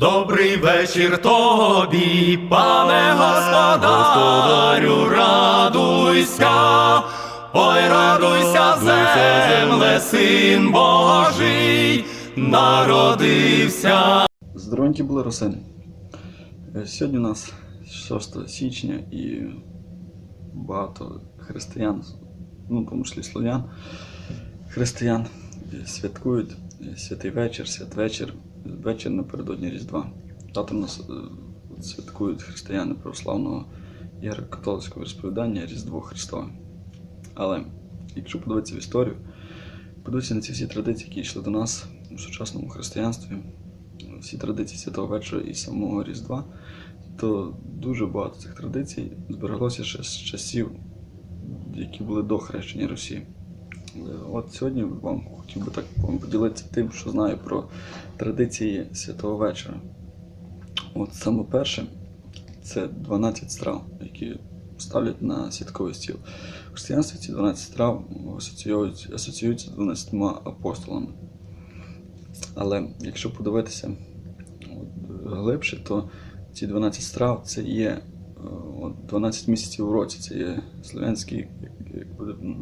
Добрий вечір тобі, пане господарю, радуйся, ой, радуйся, земле, син Божий, народився. Здоровенькі були росини. Е, Сьогодні у нас 6 січня і багато християн, ну, тому числі слов'ян, християн е, святкують е, святий вечір, святвечір, вечір напередодні Різдва. У нас е, святкують християни православного і греко-католицького розповідання Різдво Христове. Але якщо подивитися в історію, подивитися на ці всі традиції, які йшли до нас у сучасному християнстві, всі традиції Святого Вечора і самого Різдва, то дуже багато цих традицій збереглося ще з часів, які були до хрещення Росії. Е, От сьогодні вам хотів би так вам поділитися тим, що знаю про традиції Святого Вечора. От саме перше це 12 страв, які ставлять на святковий стіл. В християнстві ці 12 страв асоціюються, асоціюються з 12 апостолами. Але якщо подивитися от, глибше, то ці 12 страв це є е, от, 12 місяців у році. Це є слов'янський,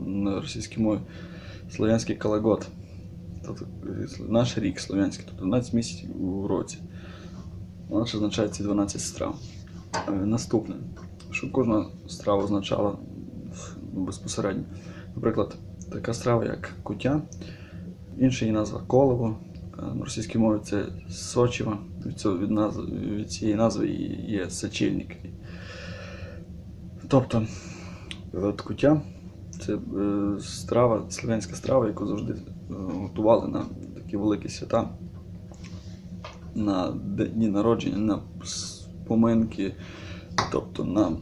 на російській мові, слов'янський калагот. Тобто наш рік слов'янський, тобто 12 місяців у році. Вона ж означає ці 12 страв. Е, Наступне, що кожна страва означала ну, безпосередньо. Наприклад, така страва, як куття, інша її назва колово. е, На російській мові це сочіва. Від, цього, від, назви, від цієї назви є сочільник. Тобто, от куття це е, страва, слов'янська страва, яку завжди е, готували на такі великі свята, на дні народження, на поминки, тобто на,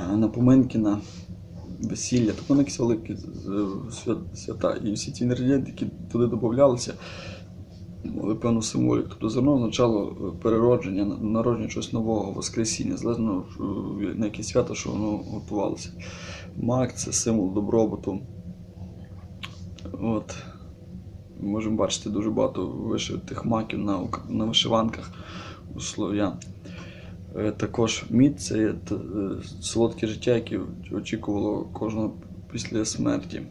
е, на поминки, на весілля, тобто на якісь великі свята. І всі ці інгредієнти, які туди додавалися, певну символіку. Тобто зерно означало е, переродження, народження чогось нового, воскресіння, залежно е, на яке свято, що воно готувалося. Мак це символ добробуту. От. Можемо бачити дуже багато вишитих маків на, на вишиванках у слов'ян. Е, Також мід це солодке життя, яке очікувало кожного після смерті.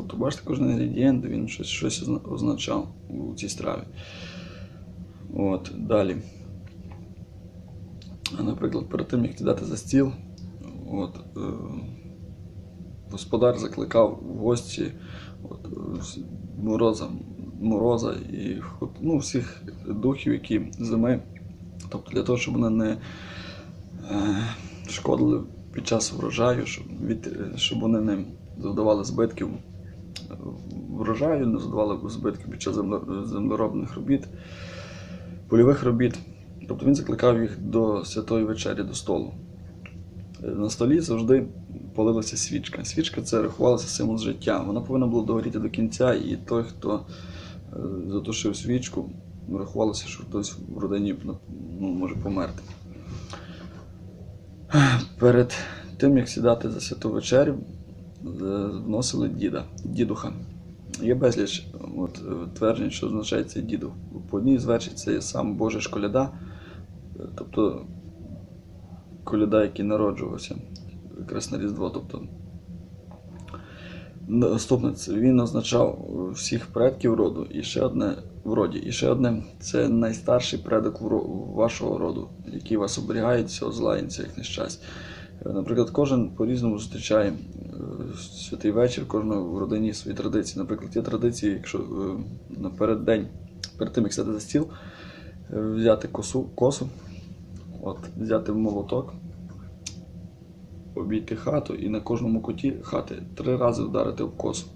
Тобто, бачите, кожен інгредієнт він щось, щось означав у цій страві. От, далі. Наприклад, перед тим, як сідати за стіл, от, е, господар закликав в гості от, мороза, мороза і ну, всіх духів, які зими. Тобто для того, щоб вони не е, шкодили під час врожаю, щоб, від, е, щоб вони не завдавали збитків врожаю, не завдавали збитків під час землеробних робіт, польових робіт. Тобто він закликав їх до святої вечері, до столу. Е, На столі завжди палилася свічка. Свічка це рахувалося символ життя. Вона повинна була догоріти до кінця, і той, хто е, затушив свічку, рахувалося, що хтось в родині ну, може померти. Перед тим, як сідати за святу вечерю, вносили діда, дідуха. Є безліч от, е, тверджень, що означає цей дідух. По одній з версій це є сам Божий школяда, е, тобто коляда, який народжувався якраз на Різдво. Тобто, наступне, це він означав е, всіх предків роду, і ще одне в роді. І ще одне це найстарший предок вашого роду, який вас оберігає від всього зла і всіх нещасть. Е, Наприклад, кожен по-різному зустрічає е, святий вечір, кожного в родині свої традиції. Наприклад, є традиції, якщо е, напереддень, перед тим, як сяти за стіл, взяти косу, косу, от, взяти молоток, обійти хату і на кожному куті хати три рази вдарити об косу.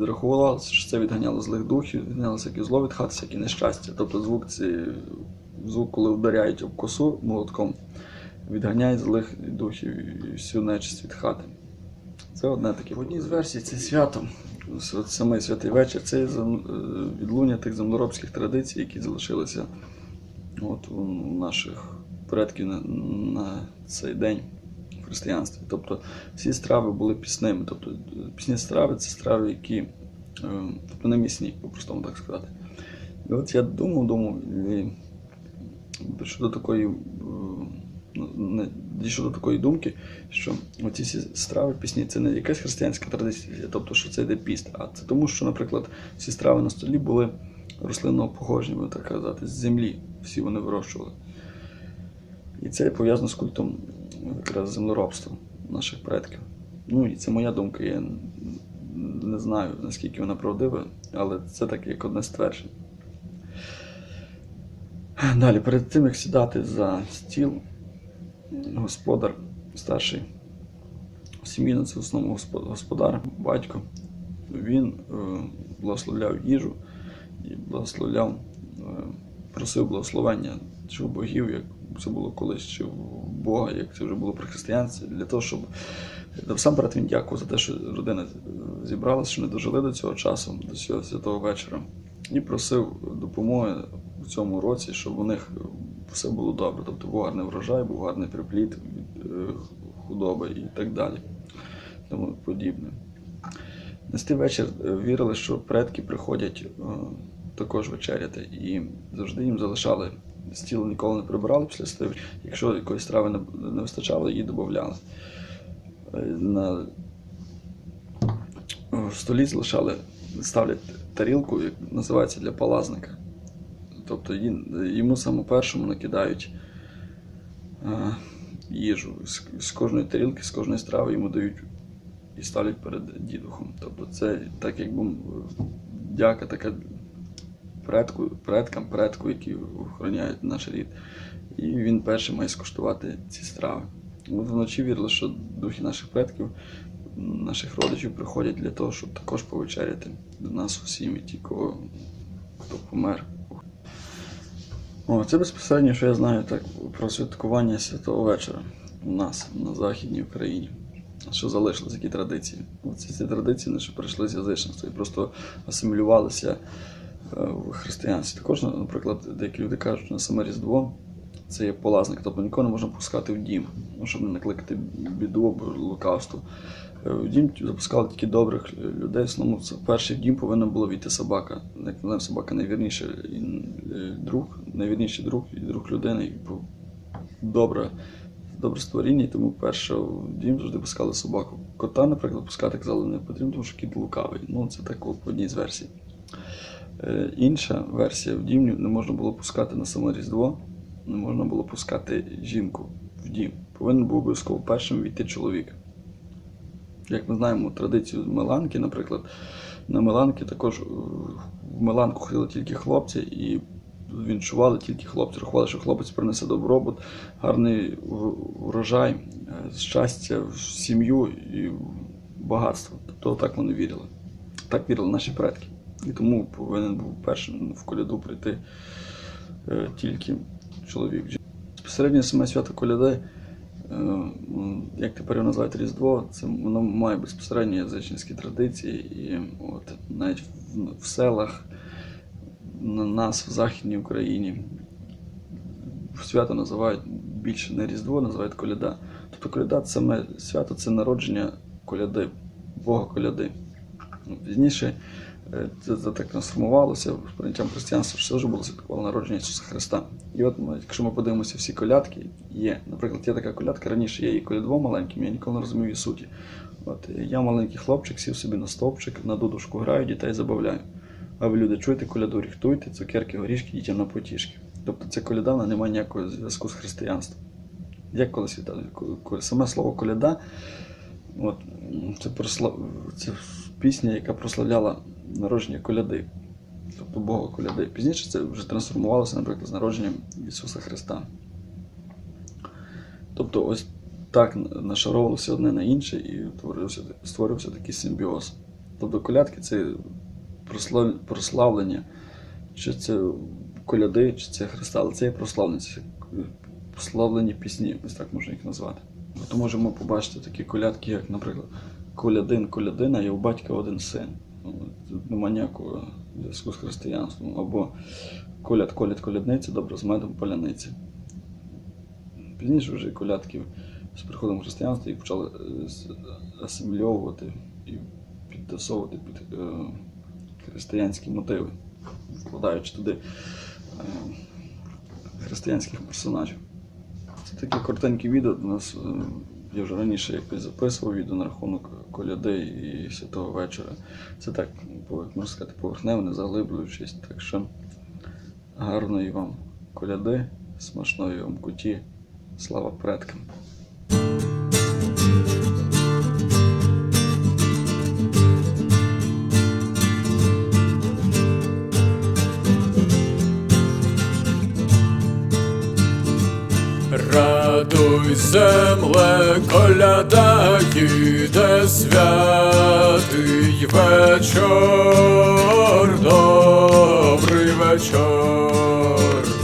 Рахувалося, що це відганяло злих духів, відганяло всяке зло від хати, всякі нещастя. Тобто звук, ці, звук, коли вдаряють об косу молотком, відганяє злих духів і всю нечисть від хати. Це одне таке. В одній з версій це свято, саме святий вечір, це е, відлуння тих землеробських традицій, які залишилися от, у наших предків на, на цей день в християнстві. Тобто всі страви були пісними. Тобто е, пісні страви це страви, які е, тобто не місні, по-простому так сказати. І от я думав, думав, і дійшов до такої, дійшов до такої думки, що оці всі страви, пісні це не якась християнська традиція, тобто, що це йде піст, а це тому, що, наприклад, всі страви на столі були рослинного походження, так казати, з землі. Всі вони вирощували. І це пов'язано з культом якраз землеробства наших предків. Ну і це моя думка. Я не знаю, наскільки вона правдива, але це так як одне ствердження. Далі, перед тим, як сідати за стіл, господар старший в сім'ї, це в основному господар, батько, він е, благословляв їжу і благословляв, е, просив благословення чи у богів, як це було колись, чи у Бога, як це вже було при християнстві, для того, щоб насамперед він дякував за те, що родина е, зібралася, що не дожили до цього часу, до цього святого вечора, і просив допомоги в цьому році, щоб у них все було добре. Тобто був гарний врожай, був гарний припліт е, худоби і так далі. Тому подібне. На цей вечір е, вірили, що предки приходять е, також вечеряти, і завжди їм залишали стіл ніколи не прибирали після столу. Якщо якоїсь страви не, вистачало, її додавали. На столі залишали, ставлять тарілку, як називається для палазника. Тобто йому саме першому накидають е, їжу. З, кожної тарілки, з кожної страви йому дають і ставлять перед дідухом. Тобто це так якби дяка така предку, предкам, предку, які охороняють наш рід. І він перший має скуштувати ці страви. От вночі вірили, що духи наших предків, наших родичів приходять для того, щоб також повечеряти до нас у сім'ї, ті, кого хто помер. О, це безпосередньо, що я знаю так, про святкування святого вечора у нас на Західній Україні. Що залишилось, які традиції? Оці ці традиції наші перейшли з язичництва і просто асимілювалися е, в християнстві. Також, наприклад, деякі люди кажуть, що на саме Різдво це є полазник, тобто нікого не можна пускати в дім, ну, щоб не накликати біду або лукавство. Е, В дім запускали тільки добрих людей. В основному це перший дім повинна була війти собака. Як знаємо, собака найвірніший е, друг, найвірніший друг і друг людини. І добре, добре створіння, тому перше в дім завжди пускали собаку. Кота, наприклад, пускати казали не потрібно, тому що кіт лукавий. Ну, це так от одній з версій. Е, Інша версія в дім не можна було пускати на саме Різдво, не можна було пускати жінку в дім. Повинен був обов'язково першим війти чоловік. Як ми знаємо традицію Меланки, наприклад, на Меланки також е, в Меланку ходили тільки хлопці і віншували тільки хлопці. Рахували, що хлопець принесе добробут, гарний врожай, е, щастя в сім'ю і багатство. Тобто так вони вірили. Так вірили наші предки. І тому повинен був першим в коляду прийти е, тільки чоловік. Безпосередньо саме свято коляди, як тепер його називають Різдво, це воно має безпосередньо язичницькі традиції. І от навіть в, в селах на нас в Західній Україні свято називають більше не Різдво, називають коляда. Тобто коляда це саме свято це народження коляди, Бога коляди. Пізніше е, це, це так трансформувалося з прийняттям християнства, що вже було святкувало народження Ісуса Христа. І от якщо ми подивимося всі колядки, є. Наприклад, є така колядка, раніше я її колядував маленьким, я ніколи не розумів її суті. От е, я маленький хлопчик, сів собі на стовпчик, на дудушку граю, дітей забавляю. А ви люди чуєте коляду, ріхтуйте, цукерки, горішки, дітям на потішки. Тобто це коляда вона не має ніякого зв'язку з християнством. Як колись вітали? Ко- ко- Саме слово коляда, от, це, прослав... це пісня, яка прославляла народження коляди, тобто Бога коляди. Пізніше це вже трансформувалося, наприклад, з народженням Ісуса Христа. Тобто ось так нашаровувалося одне на інше і творився, створився такий симбіоз. Тобто колядки це прославлення, чи це коляди, чи це Христа, але це є прославлення, це прославлені пісні, ось так можна їх назвати. То можемо побачити такі колядки, як, наприклад, колядин, колядина, є у батька один син. Ну, нема ніякого зв'язку з християнством. Або коляд, коляд, колядниця, добре з медом поляниці. Пізніше вже колядки з приходом християнства їх почали е, асимільовувати і підтасовувати під е, християнські мотиви. вкладаючи туди е, християнських персонажів. Це такі коротенькі відео. У нас я вже раніше якось записував відео на рахунок коляди і святого вечора. Це так, можна сказати, поверхнево, не заглиблюючись. Так що гарної вам коляди, смачної вам куті, слава предкам. Радуй, земле, коляда їде святий вечор, добрий вечор.